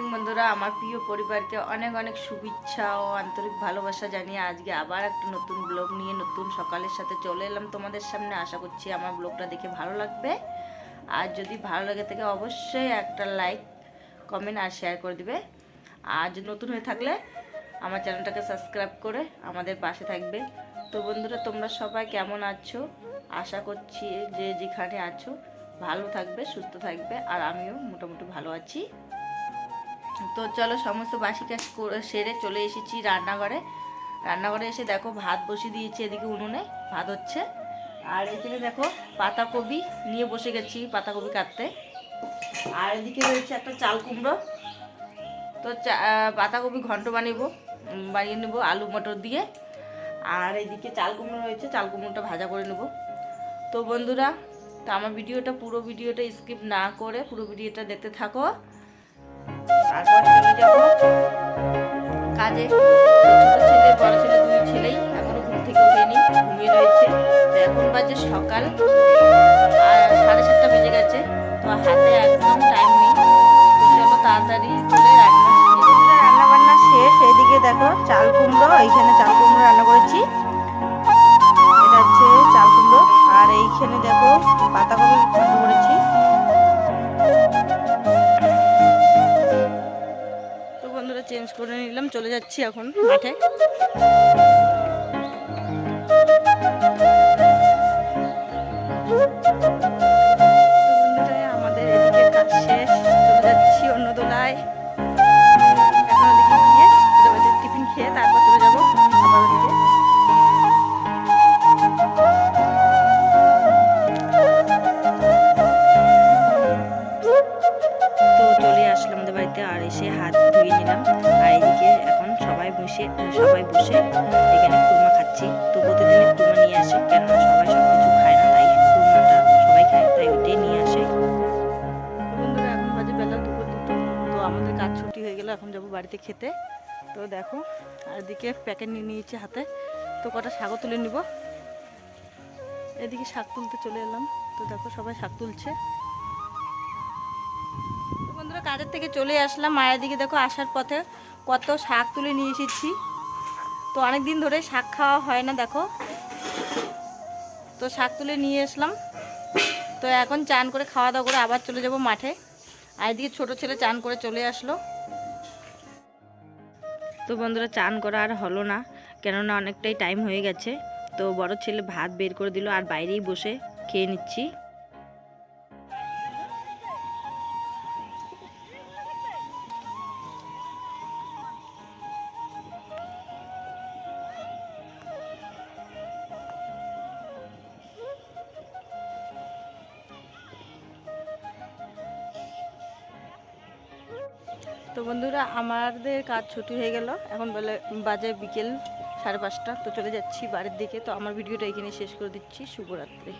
বন্ধুরা, আমার প্রিয় পরিবারকে অনেক অনেক শুভেচ্ছা ও আন্তরিক ভালোবাসা জানিয়ে আজকে আবার একটা নতুন ব্লগ নিয়ে, নতুন সকালের সাথে চলে এলাম তোমাদের সামনে। আশা করছি আমার ব্লগটা দেখে ভালো লাগবে। আর যদি ভালো লাগে থাকে, অবশ্যই একটা লাইক, কমেন্ট আর শেয়ার করে দিবে। আর নতুন হয়ে থাকলে আমার চ্যানেলটাকে সাবস্ক্রাইব করে আমাদের পাশে থাকবে। তো বন্ধুরা, তোমরা সবাই কেমন আছো? আশা করছি যে যেখানে আছো, ভালো থাকবে, সুস্থ থাকবে। আর আমিও মোটামুটি ভালো আছি। তো চলো সমস্ত বাসি কাজ সেরে চলে এসেছি রান্নাঘরে। রান্নাঘরে এসে দেখো ভাত বসিয়ে দিয়েছি এদিকে উনুনে, ভাত হচ্ছে। আর এখানে দেখো পাতাকপি নিয়ে বসে গেছি পাতাকপি কাটতে। আর এদিকে রয়েছে একটা চাল কুমড়ো। তো পাতাকপি ঘন্ট বানিয়ে বানিয়ে নেব আলু মটর দিয়ে। আর এদিকে চাল কুমড়ো রয়েছে, চাল কুমড়োটা ভাজা করে নেব। তো বন্ধুরা, তো আমার ভিডিওটা, পুরো ভিডিওটা স্কিপ না করে পুরো ভিডিওটা দেখতে থাকো। যাব কাজে। ছোটো ছেলে, বড় ছেলে, দুই ছেলেই এখনও ঘুম থেকে ওঠেনি, ঘুমিয়ে রয়েছে। তো এখন বাজে সকাল, আর সাড়ে সাতটা বেজে গেছে, তো হাতে একদম টাইম নেই। তো চলো তাড়াতাড়ি চলে রান্না। রান্না বান্না শেষ। এদিকে দেখো চাল কুমড়ো, এইখানে চাল কুমড়ো রান্না করেছি। চলে যাচ্ছি এখন মাঠে। আমাদের এদিকে কাজ শেষ। চলে যাচ্ছি অন্য দোলায় এখন টিফিন খেয়ে, তারপর বসে সবাই বসে এখানে কুরমা খাচ্ছি। তো প্রতিদিনই কুরমা নিয়ে আসে, কেননা সবাই সব কিছু খায় না, তাই কুরমাটা সবাই খায়, তাই ওইটাই নিয়ে আসে। বন্ধুরা, এখন বাজে বেলা দুপুর দুটো। তো আমাদের কাজ ছুটি হয়ে গেল, এখন যাব বাড়িতে খেতে। তো দেখো, আর এদিকে প্যাকেট নিয়ে নিয়েছি হাতে। তো কটা শাকও তুলে নিব। এদিকে শাক তুলতে চলে এলাম। তো দেখো, সবাই শাক তুলছে। বন্ধুরা, কাজের থেকে চলে আসলাম। মায়ের দিকে দেখো, আসার পথে কত শাক তুলে নিয়ে এসেছি। তো অনেক দিন ধরে শাক খাওয়া হয় না, দেখো। তো শাক তুলে নিয়ে আসলাম। তো এখন চান করে খাওয়া দাওয়া করে আবার চলে যাব মাঠে। আর এদিকে ছোটো ছেলে চান করে চলে আসলো। তো বন্ধুরা, চান করা আর হলো না, কেননা অনেকটাই টাইম হয়ে গেছে। তো বড় ছেলে ভাত বের করে দিল আর বাইরেই বসে খেয়ে নিচ্ছি। তো বন্ধুরা, আমাদের কাজ ছুটি হয়ে গেল। এখন বলে বাজে বিকেল সাড়ে পাঁচটা, তো চলে যাচ্ছি বাড়ির দিকে। তো আমার ভিডিওটা এখানে শেষ করে দিচ্ছি। শুভরাত্রি।